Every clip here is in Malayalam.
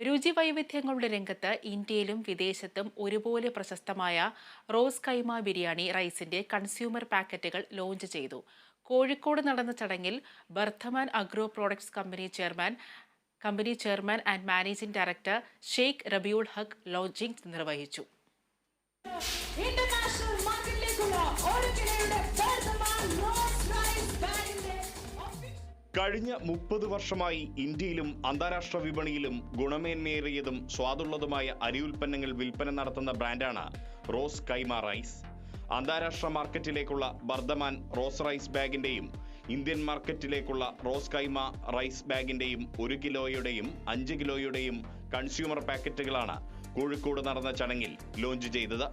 രുചി വൈവിധ്യങ്ങളുടെ രംഗത്ത് ഇന്ത്യയിലും വിദേശത്തും ഒരുപോലെ പ്രശസ്തമായ റോസ് കൈമ ബിരിയാണി റൈസിന്റെ കൺസ്യൂമർ പാക്കറ്റുകൾ ലോഞ്ച് ചെയ്തു. കോഴിക്കോട് നടന്ന ചടങ്ങിൽ Bardhaman agro products company chairman company chairman and managing director Sheikh Rabiul Haque launching നിർവഹിച്ചു. കഴിഞ്ഞ മുപ്പത് വർഷമായി ഇന്ത്യയിലും അന്താരാഷ്ട്ര വിപണിയിലും ഗുണമേന്മയേറിയതും സ്വാദുള്ളതുമായ അരി ഉൽപ്പന്നങ്ങൾ വിൽപ്പന നടത്തുന്ന ബ്രാൻഡാണ് റോസ് കൈമ റൈസ്. അന്താരാഷ്ട്ര മാർക്കറ്റിലേക്കുള്ള ബർദ്ധമാൻ റോസ് റൈസ് ബാഗിന്റെയും ഇന്ത്യൻ മാർക്കറ്റിലേക്കുള്ള റോസ് കൈമ റൈസ് ബാഗിന്റെയും ഒരു കിലോയുടെയും അഞ്ച് കിലോയുടെയും കൺസ്യൂമർ പാക്കറ്റുകളാണ് കോഴിക്കോട് നടന്ന ചടങ്ങിൽ ലോഞ്ച് ചെയ്തത്.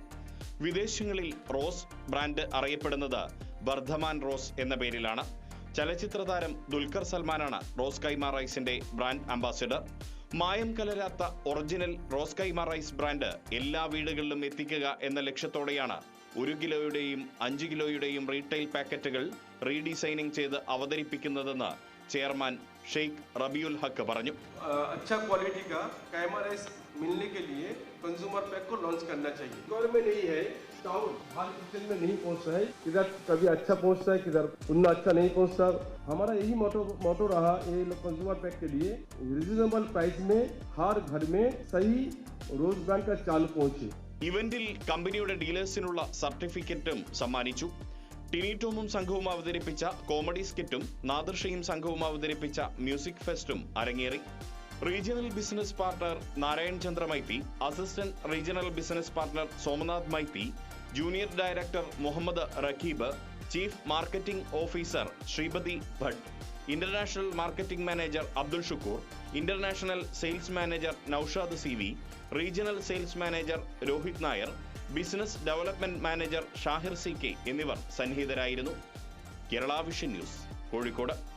വിദേശങ്ങളിൽ റോസ് ബ്രാൻഡ് അറിയപ്പെടുന്നത് ബർദ്ധമാൻ റോസ് എന്ന പേരിലാണ്. ചലച്ചിത്ര താരം ദുൽഖർ സൽമാനാണ് റോസ് കൈമ റൈസിന്റെ ബ്രാൻഡ് അംബാസിഡർ. മായം കലരാത്ത original rose kaima rice brand എല്ലാ വീടുകളിലും എത്തിക്കുക എന്ന ലക്ഷ്യത്തോടെയാണ് ഒരു കിലോയുടെയും അഞ്ച് കിലോയുടെയും റീറ്റെയിൽ പാക്കറ്റുകൾ റീഡിസൈനിങ് ചെയ്ത് അവതരിപ്പിക്കുന്നതെന്ന് ചെയർമാൻ ഷെയ്ഖ് റബിയുൽ ഹക്ക് പറഞ്ഞു अ, अच्छा क्वालिटी का कैमा राइस मिलने के लिए कंज्यूमर पैक को लॉन्च करना चाहिए इंदौर में नहीं है टाउन हाल किचन में नहीं पहुंचता है किधर कभी अच्छा पहुंचता है किधर उतना अच्छा नहीं पहुंचता हमारा यही मोटो मोटो रहा ये कंज्यूमर पैक के लिए रिजनेबल प्राइस में हर घर में सही रोज ब्रांड का चाल पहुंचे ഇവന്റിൽ കമ്പനിയുടെ ഡീലേഴ്സിനുള്ള സർട്ടിഫിക്കറ്റും സമ്മാനിച്ചു. ടിനി ടോമും സംഘവും അവതരിപ്പിച്ച കോമഡി സ്കിറ്റും നാദർഷയും സംഘവും അവതരിപ്പിച്ച മ്യൂസിക് ഫെസ്റ്റും അരങ്ങേറി. Regional business partner Narayan Chandra Maithi assistant regional business partner Somnath Maithi junior director Muhammad Raqeeb chief marketing officer Shripati Bhat. International marketing manager Abdul Shukoor international sales manager Naushad C V regional sales manager Rohit Nair business development manager Shahir C K എന്നിവർ സന്നിഹിതരായിരുന്നു. Kerala vision news Kozhikode.